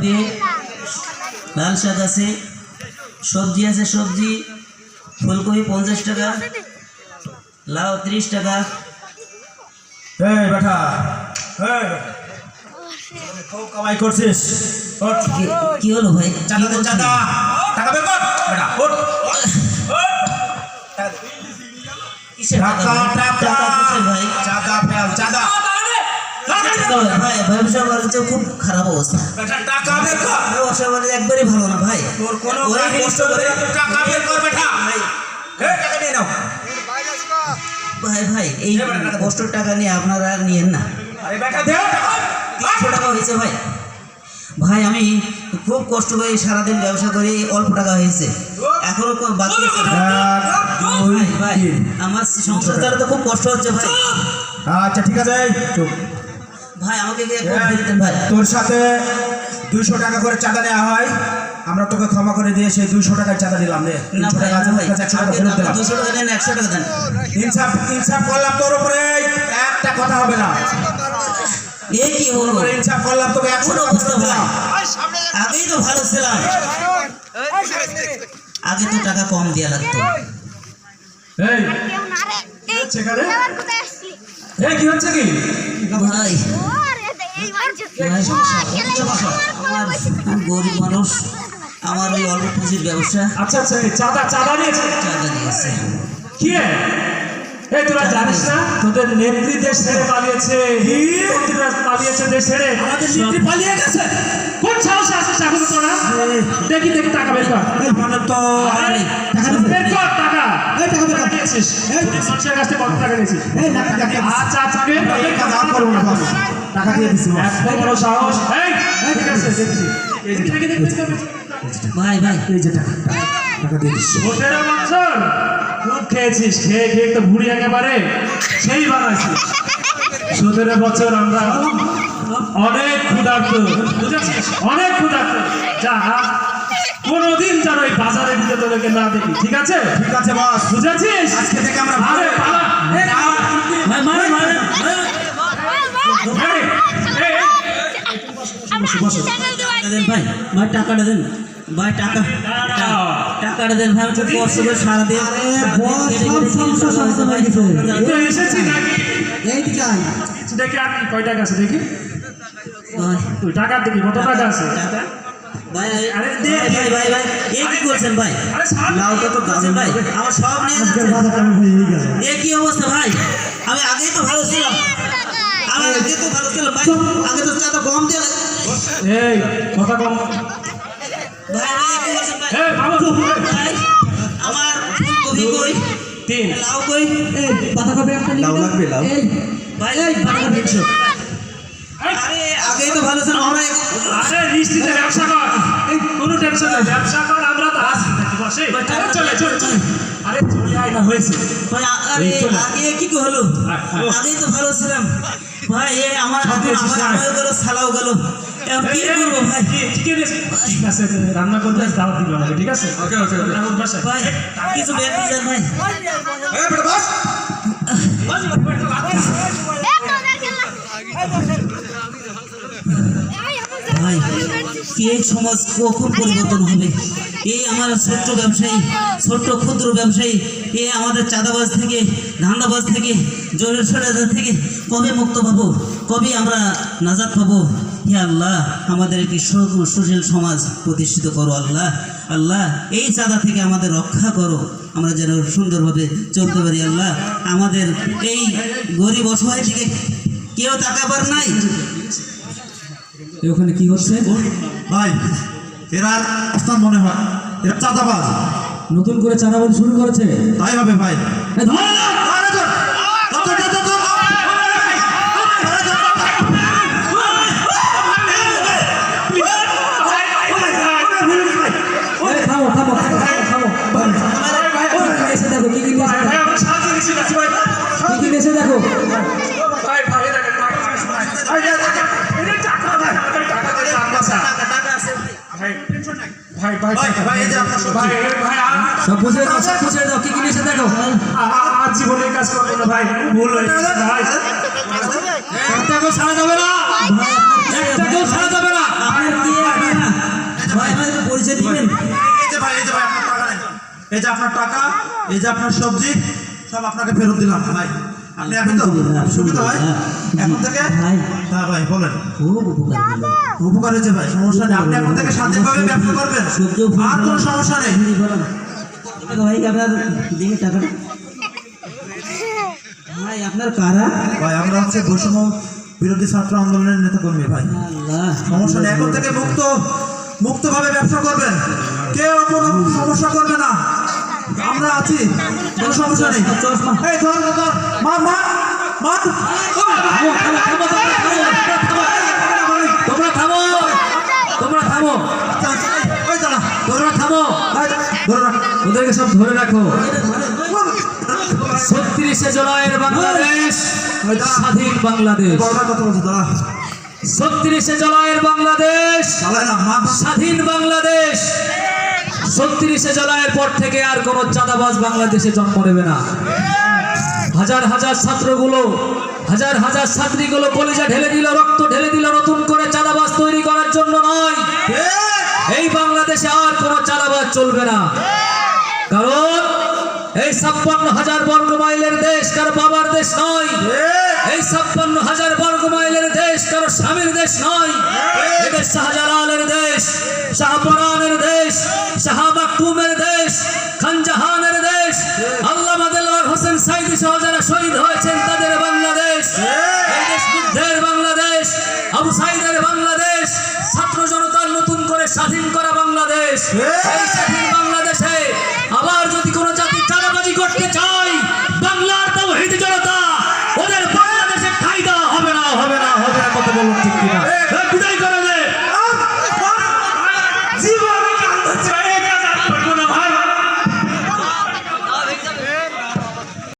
লাগবে লাল শাক আছে সবজি আছে সবজি ফুলকপি পঞ্চাশ টাকা লাউ ত্রিশ টাকা এই বেটা এই খুব কামাই করছিস কি- হলো ভাই চাঁদা দে চাঁদা টাকা বের কর বেটা ওঠ টাকা টাকা ভাই? টাকা টাকা কিসের ভাই চাঁদা ফেল চাঁদা ভাই ব্যবসা বাণিজ্য খুব খারাপ অবস্থা। টাকা বের কর। ব্যবসা বাণিজ্য একবারই ভালো না ভাই। তোর কোনো কষ্ট করে টাকা বের কর বেটা। ভাই টাকা নিয়ে নাও। ভাই ভাই এই এ টাকা কষ্ট টাকা নিয়ে আপনারা নিয়েন না। আরে বেটা দে টাকা তিনশো টাকা হয়েছে ভাই। ভাই আমি খুব কষ্ট করে সারাদিন ব্যবসা করি অল্প টাকা হয়েছে। এখনও বাকি ভাই। আমার সংসার চালাতে তো খুব কষ্ট হচ্ছে ভাই। আচ্ছা ঠিক আছে। ভাই আমাকে তোর সাথে দুইশো টাকা করে চাঁদা নেওয়া হয় আমরা তোকে ক্ষমা করে দিয়ে সেই দুইশো টাকায় চাঁদা দিলাম রে না টাকা আছে, তোর ভাই একশো টাকা ফেরত দিলাম দুশো টাকা দেন একশো টাকা দেন ইনসাফ ইনসাফ করলাম তোর উপরে একটা কথা হবে না এই কি হলো ইনসাফ করলাম তোকে কোন অবস্থা ভাই আগেই তো ভালো ছিলাম আগে তো টাকা কম দেওয়া লাগতো এই সেখানে? এই কি হচ্ছে কি? ভাই। গরিব মানুষ আমার ওই অল্প পুঁজির ব্যবসা। আচ্ছা আচ্ছা এই চাঁদা চাঁদা নিয়েছে। টাকা কি? এই তোরা জানিস না তোদের নেত্রী দেশ ছেড়ে পালিয়েছে মন্ত্রীরা পালিয়েছে দেশ ছেড়ে। আমাদের নেত্রী পালিয়ে গেছে? কোন সাহসে আসিস এখন তোরা? দেখি দেখি টাকা বের কর। মানে তো আরে, বের কর টাকা টাকা নিয়েছিস মানুষের কাছ থেকে কত টাকা নিয়েছিস বের কর, বের কর। দাম করব না বাবু। টাকা দিয়ে দিছি এত বড় সাহস। এই ঠিক আছে দেখছি। ভাই ভাই এই যে টাকা। টাকা দিয়ে দিচ্ছি। সতেরো বছর খুব খেয়েছিস খেয়ে খেয়ে তো ভুড়ি একেবারে সেই বানাইছিস। সতেরো বছর আমরা অনেক ক্ষুধার্ত বুঝেছিস? অনেক ক্ষুধার্ত। যা কোনোদিন যেন এই বাজারে দিতে তোদেরকে না দেখি ঠিক আছে? ঠিক আছে বস। বুঝেছিস? আজকে থেকে আমরা আরে পালা ভাই মারে মারে দেন ভাই ভাই টাকাটা দেন। ভাই টাকা। টাকাটা দেন ভাই তুই এসেছিস নাকি? দেখি আর কয় টাকা আছে দেখি তুই টাকা দেখি কত টাকা আছে? ভাই আরে আরে দে, ভাই ভাই ভাই ভাই কি করছেন ভাই? লাউটা তো গাছেন ভাই আমার সব নিয়ে যাচ্ছেন এ কি অবস্থা ভাই? আমি আগেই তো ভালো ছিলাম। আমি আগে তো ভালো ছিলাম ভাই। আগে তো চাটা কম দিয়ে এই কথা কম। ভাই ভাই ভাই? এই বাবা ভাই আমার ফুলকপি কই? তিন। লাউ কই? লাউ লাগবে লাউ। ভাই এই বারো তিনশো আরে আগেই তো ভালো ছিলাম আমরা আরে নিশ্চিতে ব্যবসা কর। কোনো টেনশন নেই। ব্যবসা কর আমরা তো আছি। বসে। আরে চলে চলে চলে। আরে চলে আয় না হয়েছে। ভাই আরে আগে কি কি হলো আগেই তো ভালো ছিলাম। ভাই এ আমার দিয়েছিস আমার গেল সালাও গেল। কি করব ভাই? ঠিক আছে রান্না করতে দাওয়াত দিবে আমাকে ঠিক আছে? ওকে ওকে ভাই কিছু বের ভাই। বস কি এই সমাজ কখন পরিবর্তন হবে? এই আমার ছোট্ট ব্যবসায়ী, ছোট্ট ক্ষুদ্র ব্যবসায়ী, এ আমাদের চাঁদাবাজ থেকে, ধান্দাবাজ থেকে জোরের সরাজার থেকে কবে মুক্ত পাবো? কবে আমরা নাজাদ পাবো? হে আল্লাহ, আমাদের একটি সুশীল সমাজ প্রতিষ্ঠিত করো আল্লাহ। আল্লাহ, এই চাঁদা থেকে আমাদের রক্ষা করো। আমরা যেন সুন্দরভাবে চলতে পারি আল্লাহ। আমাদের এই গরিব অসহায় থেকে কেউ তাকাবার নাই? ওখানে কি হচ্ছে? ভাই এরা আস্তান মনে হয় এরা চাঁদাবাজ। নতুন করে চাঁদাবাজ শুরু করেছে। তাই হবে ভাই! ধর, হ্যাঁ? সব বুঝে দাও সব বুঝে দাও কি দেখো? কাজ করব না ভাই ভুল যাবে না। এই যে আপনার টাকা এই যে আপনার সবজি সব আপনাকে ফেরত দিলাম ভাই। আপনি এখন তো সুবিধা ভাই? এখন থেকে? ভাই। হ্যাঁ ভাই বলেন। উপকার হয়েছে ভাই সমস্যা নেই। আপনি এখন থেকে স্বাধীনভাবে ব্যবসা করবেন। সবজিও আর কোনো সমস্যা নেই। ভাই আপনার টাকাটা ভাই আপনার কারা? ভাই আমরা হচ্ছে বৈষম্য বিরোধী ছাত্র আন্দোলনের নেতা কর্মী ভাই। আল্লাহ সমস্যা নেই এখন থেকে মুক্ত মুক্তভাবে ব্যবসা করবেন। কেউ কোনো সমস্যা করবে না। আমরা আছি। কোনো সমস্যা নেই। এই ধর ধর তোমরা থামো, তোমরা থামো। তোমরা থামো। ওদেরকে সব রাখো। ছত্রিশে জুলাইয়ের বাংলাদেশ স্বাধীন বাংলাদেশ। ছত্রিশে জুলাইয়ের মা। স্বাধীন বাংলাদেশ। ছত্রিশে জুলাইয়ের পর থেকে আর কোনো চাঁদাবাজ বাংলাদেশে জন্ম নেবে না। হাজার হাজার ছাত্রগুলো, হাজার হাজার ছাত্রীগুলো কলেজা ঢেলে দিল, রক্ত ঢেলে দিল নতুন করে চাঁদাবাজ তৈরি করার জন্য নয়। এই বাংলাদেশে আর কোনো চাঁদাবাজ চলবে না। কারণ এই ছাপ্পান্ন হাজার বর্গ মাইলের দেশ কারও বাবার দেশ নয়। এই ছাপ্পান্ন হাজার বর্গ মাইলের দেশ কারও স্বামীর দেশ নয়। এদের শাহজালালের দেশ শাহপরানের দেশ শাহ মাকতুমের দেশ খানজাহানের দেশ দেলোয়ার হোসেন সাইদি সহ যারা শহীদ হয়েছেন তাদের বাংলাদেশ। এই দেশ বুদ্ধের বাংলাদেশ আবু সাইদের বাংলাদেশ ছাত্র জনতার নতুন করে স্বাধীন করা বাংলাদেশ। স্বাধীন